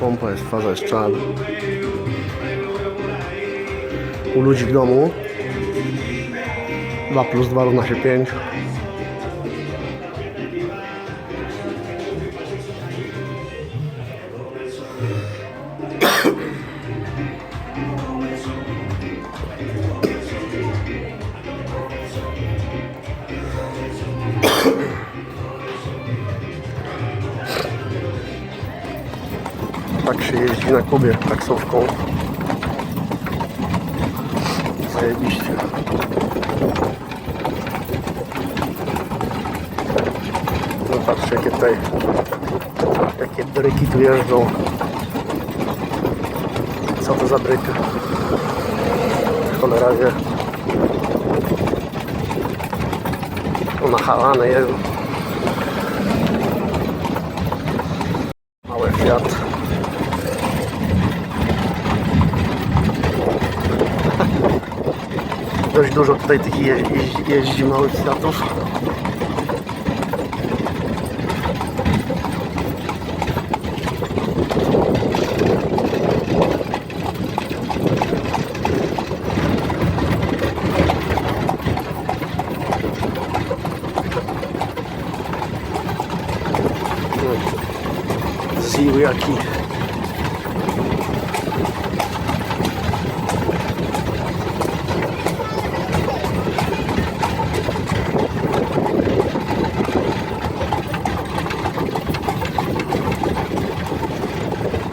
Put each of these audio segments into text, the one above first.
Pompa jest, faza jest czad. U ludzi w domu 2 plus 2 równa się 5. Tak się jeździ na Kubie taksówką. Zajebiście. No patrzcie jakie tutaj, jakie bryki tu jeżdżą. Co to za bryka? Cholera wie. To nachalane jest. Mały Fiat. Dość dużo tutaj tych je, jeździ, małych Fiatów. Ziły jaki.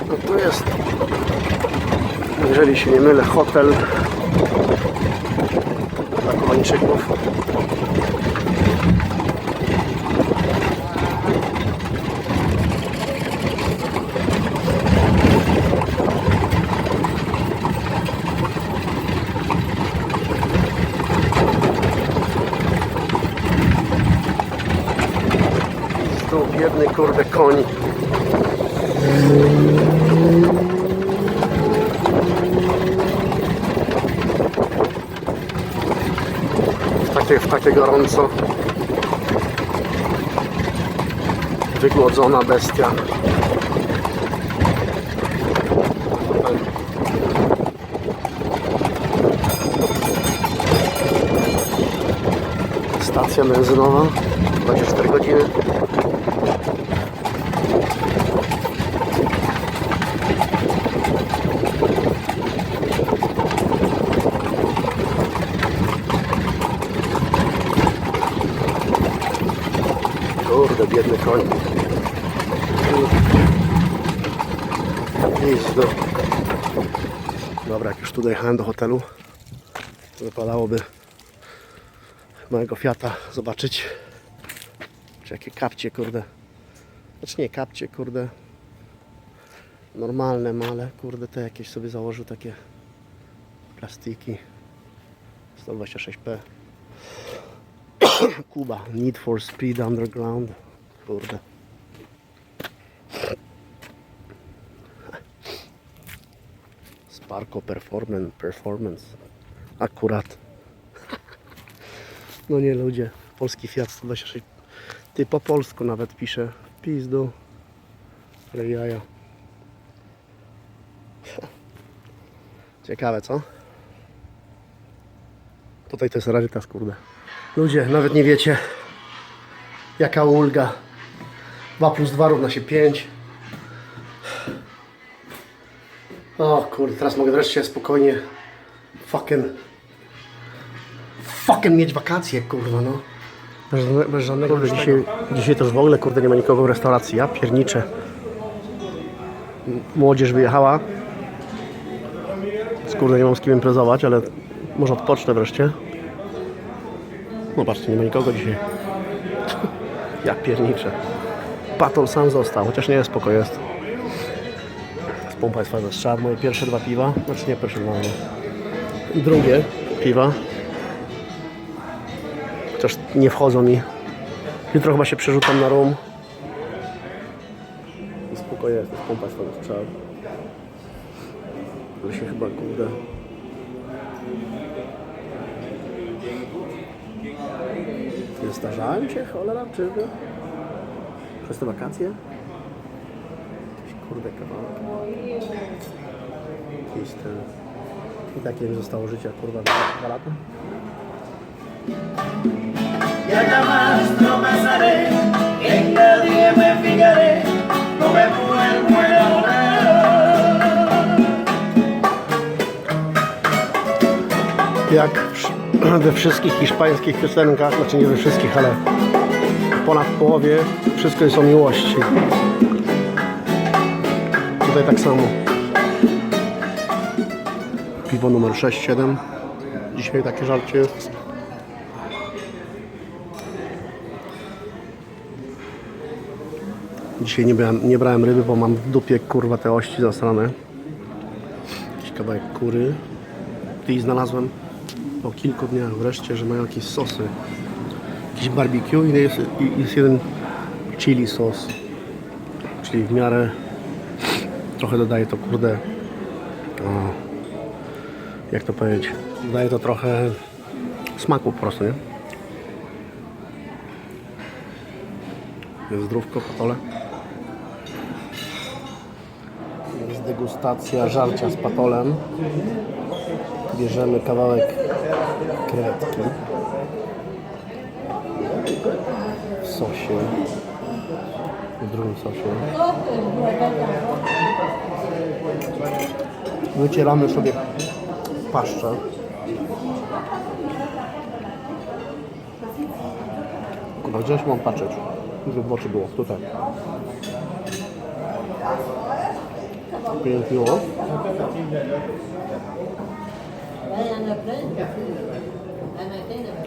No tu jest, jeżeli się nie mylę, hotel dla kończyków. Tu biedny kurde koń. W takie, gorąco. Wygłodzona bestia. Stacja benzynowa. 24 godziny. Kurde, biedny koń. Idź do... Dobra, jak już tu dojechałem do hotelu, to wypadałoby mojego Fiata zobaczyć. Czy jakie kapcie, kurde. Znaczy nie kapcie, kurde. Normalne, male, kurde, te jakieś sobie założył takie plastiki. 126p. Kuba, Need for Speed Underground. Kurde. Sparko Performance, Performance. Akurat. No nie ludzie. Polski Fiat 126. Ty po polsku nawet pisze. Pizdu. Ale jaja. Ciekawe co? Tutaj to jest rarytas, kurde. Ludzie, nawet nie wiecie jaka ulga. 2 plus 2 równa się 5. O kurde, teraz mogę wreszcie spokojnie fucking fucking mieć wakacje, kurwa no. Bez, bez żadnego kurde, dzisiaj, dzisiaj to już w ogóle kurde nie ma nikogo w restauracji. Ja pierniczę. Młodzież wyjechała. Skurde nie mam z kim imprezować, ale może odpocznę wreszcie. No patrzcie, nie ma nikogo dzisiaj. Ja pierniczę. Patol sam został, chociaż nie jest spoko jest. Z pompa jest fajna strzał. Moje pierwsze dwa piwa. Znaczy nie pierwsze dwa, ale drugie piwa. Chociaż nie wchodzą mi. Jutro chyba się przerzucam na rum. I spoko jest, z pompa jest fajna strzał. Ale się chyba kurde Zestarzałem się, cholera, czy? Przez te wakacje? Jakiś kurde kawałek. Jakiś ten... I takie mi zostało życia, kurwa, dwa, dwa lata. Ya jamás no pasaré, en nadie me fijaré, no me vuelvo a enamorar. Jak we wszystkich hiszpańskich piosenkach, znaczy nie we wszystkich, ale ponad połowie wszystko jest o miłości. Tutaj tak samo. Piwo numer 6-7. Dzisiaj takie żarcie jest. Dzisiaj nie brałem, nie brałem ryby, bo mam w dupie kurwa te ości zasrane. Jakiś kawałek kury. I znalazłem po kilku dniach wreszcie, że mają jakieś sosy. Jakiś barbecue i jest, jest jeden chili sos. Czyli w miarę trochę dodaje to kurde. O, jak to powiedzieć? Dodaje to trochę smaku po prostu, nie? Jest zdrówko, patole. Jest degustacja żarcia z patolem. Bierzemy kawałek krewetki w sosie, w drugim sosie. Wycieramy sobie paszczę. Kurwa, gdzieś mam patrzeć, żeby oczy było, tutaj. Pięknie.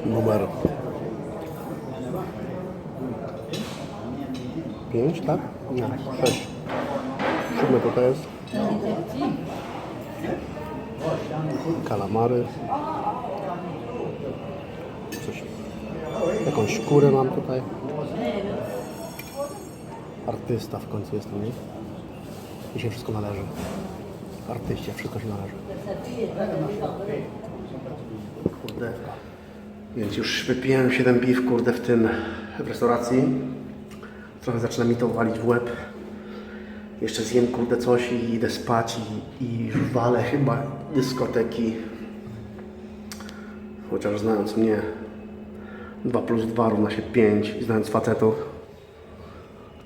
numer 5, tak? Nie, 6. Siódme tutaj jest. Kalamary. Coś. Jakąś skórę mam tutaj. Artysta w końcu jestem, nie? Mi się wszystko należy. Artyście wszystko się należy. Kurde. Więc już wypiłem 7 piw, kurde, w tym, w restauracji. Trochę zaczyna mi to walić w łeb. Jeszcze zjem, kurde, coś i idę spać i, i walę chyba dyskoteki. Chociaż znając mnie, 2 plus 2 równa się 5 i znając facetów,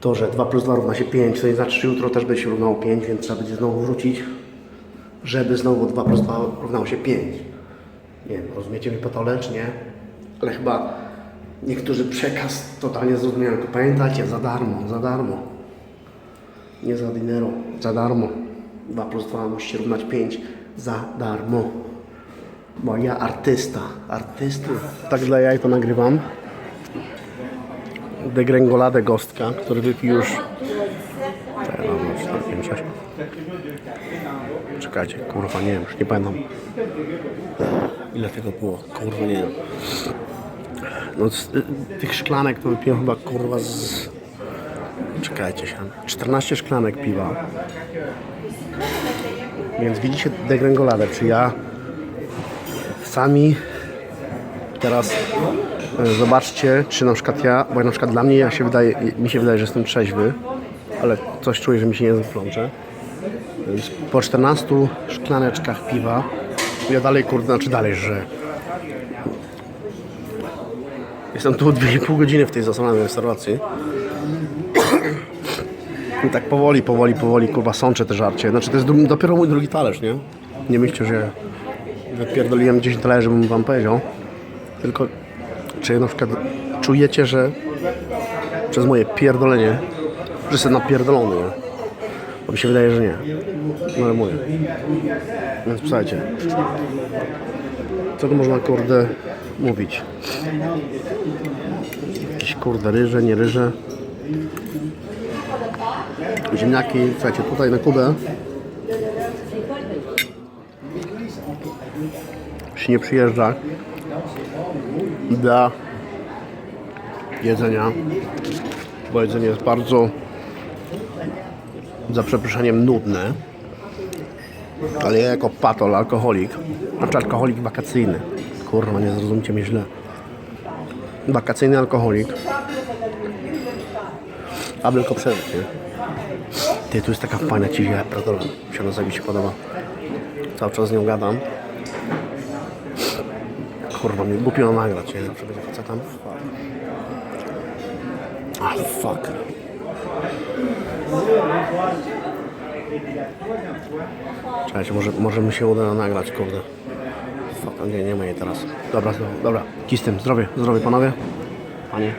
to, że 2 plus 2 równa się 5, to nie znaczy, że jutro też będzie się równało 5, więc trzeba będzie znowu wrócić, żeby znowu 2 plus 2 równało się 5. Nie wiem, rozumiecie mi patole, czy nie? Ale chyba niektórzy przekaz totalnie zrozumiałem. Tylko pamiętajcie, za darmo, za darmo. Nie za dinero, za darmo. 2 plus 2 musi się równać 5 za darmo. Bo ja artysta, artysta. Tak dla jaj to nagrywam. Degrengoladę Gostka, który wypił już... Czekaj, mam 4, 5, 6. Czekajcie, kurwa, nie wiem, już nie pamiętam. Ile tego było? Kurwa, nie wiem. No z y, tych szklanek to wypiłem chyba kurwa z... Czekajcie się. 14 szklanek piwa. Więc widzicie degrengoladę, czy ja sami teraz y, zobaczcie, czy na przykład ja, bo na przykład dla mnie ja się wydaje, mi się wydaje, że jestem trzeźwy, ale coś czuję, że mi się język plącze. Więc po 14 szklaneczkach piwa ja dalej, kurde, znaczy dalej, że jestem tu 2,5 godziny w tej zasranej restauracji. I tak powoli, powoli, powoli, kurwa, sączę te żarcie. Znaczy, to jest dopiero mój drugi talerz, nie? Nie myślcie, że wypierdoliłem 10 talerzy, bym wam powiedział. Tylko, czy na przykład czujecie, że przez moje pierdolenie, że jestem napierdolony, nie? Bo mi się wydaje, że nie. No ale mówię. Więc słuchajcie. Co tu można kurde mówić? Jakieś kurde ryże, nie ryże. Ziemniaki, słuchajcie, tutaj na Kubę się nie przyjeżdża dla jedzenia, bo jedzenie jest bardzo za przeproszeniem nudne. Ale ja jako patol, alkoholik, znaczy alkoholik wakacyjny, kurwa, nie zrozumcie mnie źle. Wakacyjny alkoholik. A tylko przerw, nie? Ty, tu jest taka fajna ci ja pierdolę. Się ona mi się podoba. Cały czas z nią gadam. Kurwa, mi głupio nagrać, nie? Żeby co tam? A, fuck. Czekajcie, może, może mi się uda nagrać, kurde. Fuck, nie, nie ma jej teraz. Dobra, dobra, dobra. Kij z tym, zdrowie, zdrowie panowie. Panie.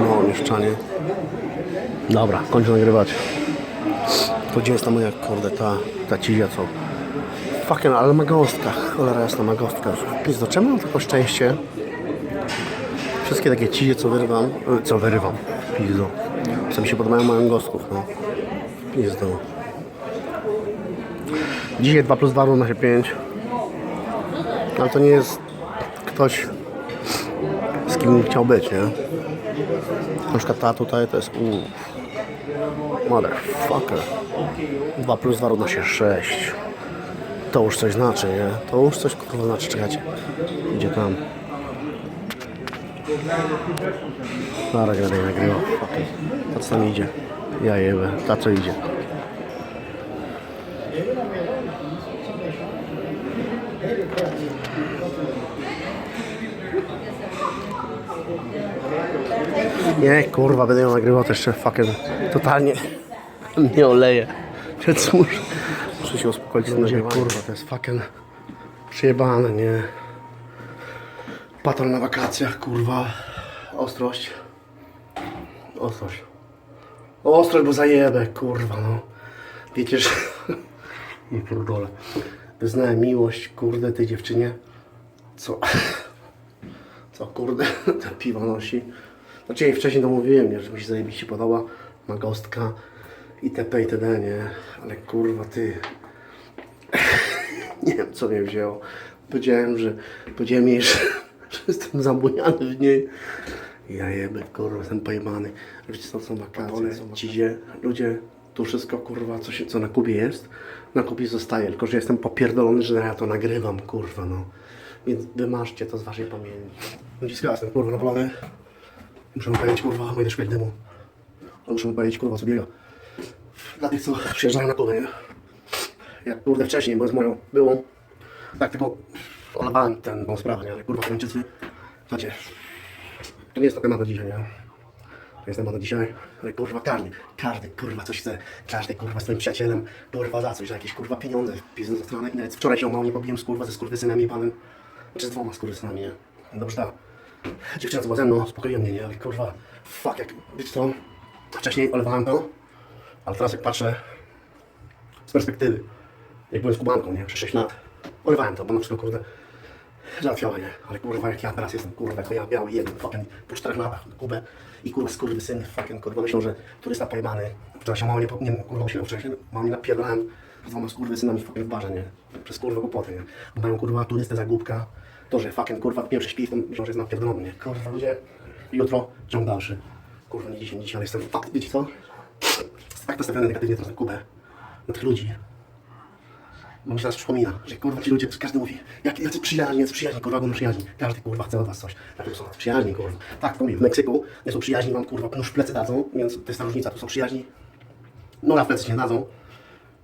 Mało mieszczanie. Dobra, kończę nagrywać. To gdzie jest ta moja, kurde, ta, ta cizia, co? Fucking, ale magostka. Cholera jasna magostka. Pizdo, czemu mam takie szczęście? Wszystkie takie cizie, co wyrywam, co wyrywam, pizdo. Co mi się podobają mają gostków, no. Pizdo. Dzisiaj 2 plus 2 równa się 5. Ale to nie jest ktoś, z kim chciał być, nie? Na przykład ta tutaj to jest uuu. Motherfucker. 2 plus 2 równa się 6. To już coś znaczy, nie? To już coś kurwa znaczy, czekajcie. Idzie tam. Dobra, gadaj, nagrywa. Fucking. Ta co tam idzie? Ja jebę. Ta co idzie. Nie, kurwa, będę ją nagrywał też jeszcze fucking totalnie nie oleję. Więc muszę, muszę się uspokoić z nagrywaniem. Kurwa, to jest fucking przejebane, nie? Patrol na wakacjach, kurwa. Ostrość. Ostrość. Ostrość, bo zajebę, kurwa, no. Wiecie, że... Nie pierdolę. Wyznałem miłość, kurde, tej dziewczynie. Co? Co, kurde, to piwo nosi. Znaczy jej wcześniej to mówiłem, nie, że mi się zajebiście podoba. Ma gostka itp. itd. nie? Ale kurwa, ty... nie wiem, co mnie wzięło. Powiedziałem, że... Powiedziałem jej, że, że jestem zabujany w niej. Ja jebę, kurwa, jestem pojebany. Wiecie co, są wakacje, są. Ludzie, tu wszystko, kurwa, co, się, co na Kubie jest, na Kubie zostaje. Tylko, że jestem popierdolony, że ja to nagrywam, kurwa, no. Więc wymarzcie to z waszej pamięci. Ludziska, jestem, kurwa, nawalony. Muszę mu powiedzieć, kurwa, będę szukać dymu. Muszę mu powiedzieć, kurwa, co biega. Dla tych, co przyjeżdżają na Kubę, nie? Jak, kurde, wcześniej, bo z moją byłą, tak tylko olewałem tę tą sprawę, nie? Ale, kurwa, Koreańczycy, znacie, to nie jest to temat na dzisiaj, nie? To jest temat na dzisiaj, ale kurwa każdy, każdy kurwa coś chce, każdy kurwa swoim przyjacielem, kurwa za coś, za jakieś kurwa pieniądze, stronę i nawet wczoraj się o nie pobiłem z kurwa ze skurwysynami panem, czy z dwoma skurwysynami, nie? Dobrze tak. Dziewczyna co była ze mną, mnie, nie? Ale kurwa, fuck, jak, wiecie co, wcześniej olewałem to, ale teraz jak patrzę z perspektywy, jak byłem z Kubanką, nie? Przez 6 lat, olewałem to, bo na przykład kurde, załatwiała, nie? Ale kurwa, jak ja teraz jestem, kurwa, jako ja biały jeden, fucking po czterech latach na Kubę i kurwa, skurwy syn, fucking, kurwa, myślą, że turysta pojebany, która się mało nie, po- nie kurwa, usiłem wcześniej, mało nie napierdalałem z dwoma fucking w barze, nie? Przez kurwa głupoty, nie? Mają kurwa turystę za głupka, to, że fucking, kurwa, pierwszy śpi, to myślą, że jest napierdolony, nie? Kurwa, ludzie, jutro ciąg dalszy. Kurwa, nie dzisiaj, nie dzisiaj, ale jestem, fakt, wiecie co? Tak nastawiony negatywnie teraz na Kubę, na tych ludzi, bo się teraz przypomina, że kurwa ci ludzie, każdy mówi, jak, jacy przyjaźni, jacy przyjaźni, kurwa, będą przyjaźni. Każdy kurwa chce od was coś. Tak, tu są przyjaźni, kurwa. Tak, mi w Meksyku nie są przyjaźni, mam kurwa, nóż w plecy dadzą, więc to jest ta różnica, tu są przyjaźni. No, w plecy się dadzą.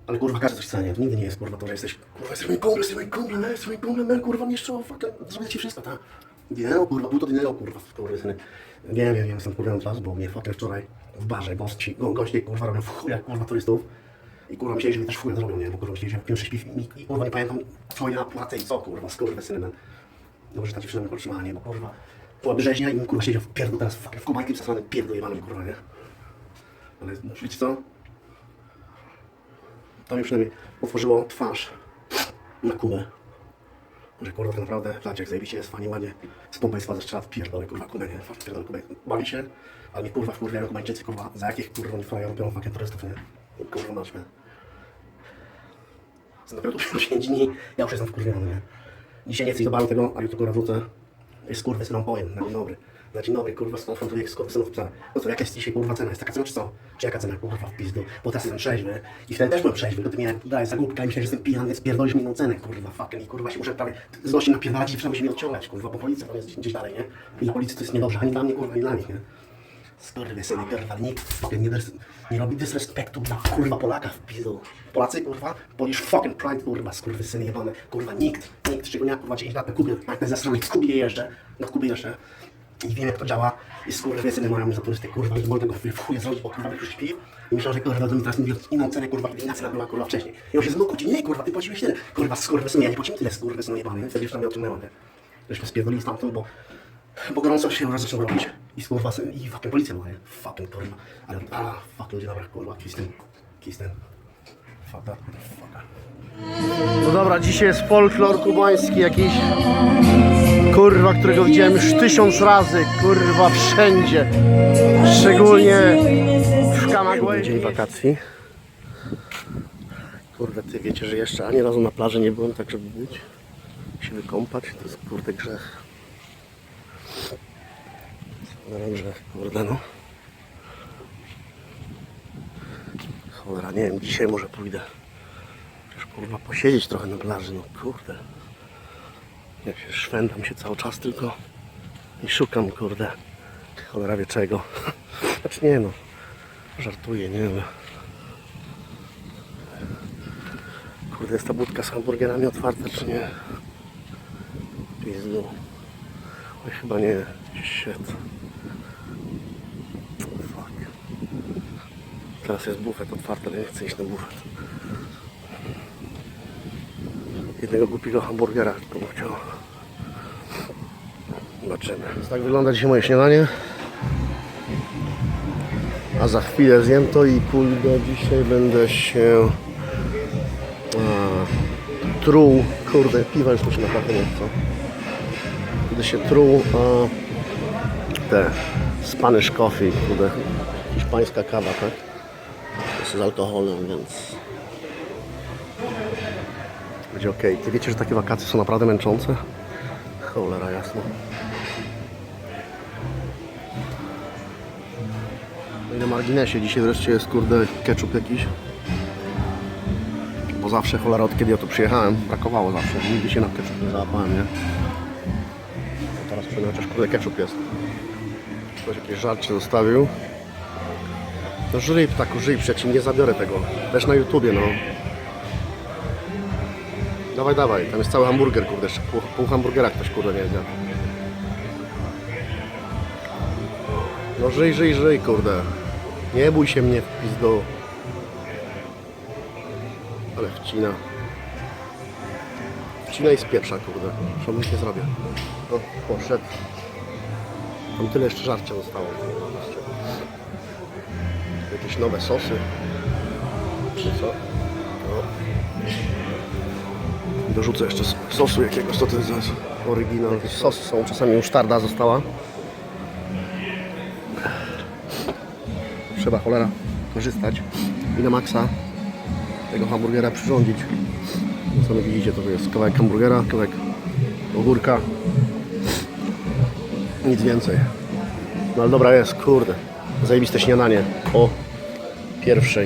Ale kurwa każdy coś chce, nie? To nigdy nie jest kurwa to, że jesteś, kurwa, jesteś moim kumplem, jesteś moim kumplem, jesteś kurwa, nie szczerze, fuck, zrobię ci wszystko, tak? Nie, o kurwa, pół to dinero, kurwa, kurwa, syny. Wiem, wiem, wiem, jestem kurwa czas, bo mnie fucking wczoraj w barze gości, go, goście, kurwa, robią w chuja, kurwa, turystów. I kurwa myśleli, że mi też chuja zrobią, nie? Bo kurwa myśleli, że pierwszy śpiw i, i kurwa nie pamiętam co ja płacę i co kurwa, skurwa synem. Dobrze, że ta dziewczyna mnie podtrzymała, nie? Bo kurwa była brzeźnia i kurwa siedział w pierdol teraz fucking w kubańki przesłany pierdol jebany, kurwa, nie? Ale wiecie co? To mi przynajmniej otworzyło twarz na Kubę. Że kurwa tak naprawdę Flaciek zajebiście jest fajnie, ładnie z pompą jest faza strzela w pierdolę kurwa Kubę, nie? Fakt pierdolę Kubę. Bawi się, ale mnie kurwa wkurwiają Kubańczycy, kurwa, za jakich kurwa nie frają robią fucking turystów, nie? Kurwa mnie. Jestem dopiero tu 5 dni, ja już jestem wkurwiony, nie? Dzisiaj nie chcę iść tego, a jutro kurwa wrócę. Jest kurwa syną pojem, na dzień dobry. Na dzień dobry, kurwa, skonfrontuję z synów psa. No co, jaka jest dzisiaj, kurwa, cena? Jest taka cena, czy co? Czy jaka cena, kurwa, w pizdu? Bo teraz jestem trzeźwy i wtedy też byłem trzeźwy, to ty mnie dałeś za głupka i myślałeś, że jestem pijany, więc pierdolisz mi inną cenę, kurwa, fucking i kurwa się muszę prawie z gości napierdalać i trzeba się mnie odciągać, kurwa, bo policja tam jest gdzieś dalej, nie? I dla policji to jest niedobrze, ani dla mnie, kurwa, ani dla nich, nie? Skurwysyny, kurwa, nikt nie, dys- nie robi disrespektu dla kurwa Polaka w pizdu. Polacy, kurwa, polisz fucking pride, kurwa, skurwysyny jebane. Kurwa, nikt, nikt, szczególnie jak kurwa 10 lat na Kubie, jak ten zasrany w Kubie jeżdżę, na Kubie jeszcze. I wiem jak to działa i skurwysyny mają za turystę, kurwa, i mogę go w chuj zrobić, bo kurwa już śpi. I myślał, że kurwa, to mi teraz inną cenę, kurwa, kiedy inna cena była, kurwa, wcześniej. I on się znowu kłóci, nie, kurwa, ty płaciłeś tyle. Kurwa, skurwysyny, ja nie płaciłem tyle, skurwysyny jebany, wtedy już tam odciągnęło, nie? Żeśmy spierdolili stamtąd, bo bo gorąco się raz zaczął robić. I z kurwa, i fucking policja była, nie? Fucking kurwa. Ale, a, fucking dzień dobry, kurwa. Kisten. Fuck that, motherfucker. No dobra, dzisiaj jest folklor kubański jakiś. Kurwa, którego widziałem już tysiąc razy, kurwa, wszędzie. Szczególnie w Camagüey. Dzień wakacji. Kurde, ty wiecie, że jeszcze ani razu na plaży nie byłem, tak żeby być. Się wykąpać, to jest kurde grzech. Grzech, kurde no. Cholera, nie wiem, dzisiaj może pójdę. Przecież kurwa posiedzieć trochę na plaży, no kurde. Ja się szwendam się cały czas tylko i szukam, kurde. Cholera wie czego. Znaczy nie no, żartuję, nie wiem. Kurde, jest ta budka z hamburgerami otwarta, czy nie? Pizdu. Oj, chyba nie. Shit. Fuck. Teraz jest bufet otwarty, ale nie chcę iść na bufet. Jednego głupiego hamburgera bym chciał. Zobaczymy. Tak wygląda dzisiaj moje śniadanie. A za chwilę zjem to i pójdę. Dzisiaj będę się a, truł. Kurde, piwa już mi się naprawdę nie chce. Będę się truł a, te Spanish coffee, kurde, hiszpańska kawa, tak? Z alkoholem, więc będzie ok. Ty wiecie, że takie wakacje są naprawdę męczące? Cholera jasno. No i na marginesie dzisiaj wreszcie jest kurde ketchup jakiś. Bo zawsze cholera od kiedy ja tu przyjechałem brakowało zawsze. Nigdy się na ketchup nie załapałem, nie? A teraz przynajmniej chociaż kurde ketchup jest. Ktoś jakieś żarcie zostawił. No żyj ptaku, żyj, przecież nie zabiorę tego. Też na YouTubie, no. Dawaj, dawaj, tam jest cały hamburger, kurde, pół, pół hamburgera ktoś kurde nie zjadł. No żyj, żyj, żyj, kurde. Nie bój się mnie w pizdu. Ale wcina. Wcina i spieprza, kurde. Co mu nie zrobię. O, poszedł. Tam tyle jeszcze żarcia zostało. Jakieś nowe sosy. Czy co? No. Dorzucę jeszcze sosu jakiegoś, co to jest za oryginał. Jakieś sosy są, czasami już tarda została. Trzeba cholera korzystać i na maksa tego hamburgera przyrządzić. No Sami widzicie, to jest kawałek hamburgera, kawałek ogórka. Nic więcej. No ale dobra jest, kurde. Zajebiste śniadanie. O pierwszej.